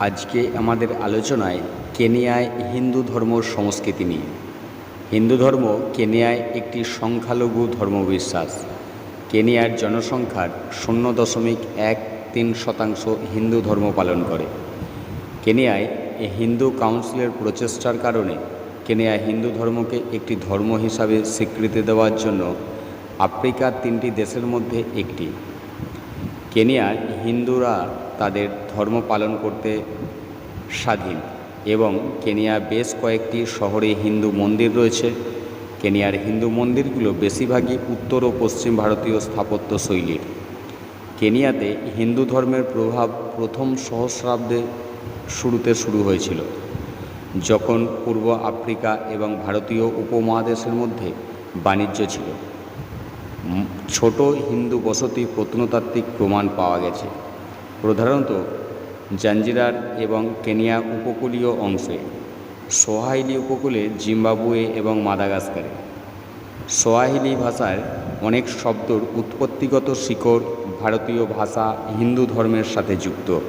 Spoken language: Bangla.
আজকে আমাদের আলোচনায় কেনিয়ায় হিন্দু ধর্ম সংস্কৃতি নিয়ে। হিন্দু ধর্ম কেনিয়ায় একটি সংখ্যালঘু ধর্মবিশ্বাস। কেনিয়ার জনসংখ্যার শূন্য দশমিক এক তিন শতাংশ হিন্দু ধর্ম পালন করে। কেনিয়ায় এ হিন্দু কাউন্সিলের প্রচেষ্টার কারণে কেনিয়া হিন্দু ধর্মকে একটি ধর্ম হিসাবে স্বীকৃতি দেওয়ার জন্য আফ্রিকার তিনটি দেশের মধ্যে একটি। কেনিয়ার হিন্দুরা তাদের ধর্ম পালন করতে স্বাধীন এবং কেনিয়া বেশ কয়েকটি শহরে হিন্দু মন্দির রয়েছে। কেনিয়ার হিন্দু মন্দিরগুলো বেশিরভাগই উত্তর ও পশ্চিম ভারতীয় স্থাপত্য শৈলীর। কেনিয়াতে হিন্দু ধর্মের প্রভাব প্রথম সহস্রাব্দে শুরুতে শুরু হয়েছিল। যখন পূর্ব আফ্রিকা এবং ভারতীয় উপমহাদেশের মধ্যে বাণিজ্য ছিল ছোট হিন্দু বসতি প্রত্নতাত্ত্বিক প্রমাণ পাওয়া গেছে। প্রধানত জাঞ্জিরার এবং কেনিয়া উপকূলীয় অংশে সোয়াহিলি উপকূলে জিম্বাবুয়ে এবং মাদাগাস্কারে। সোয়াহিলি ভাষার অনেক শব্দর উৎপত্তিগত শিকড় ভারতীয় ভাষা হিন্দু ধর্মের সাথে যুক্ত।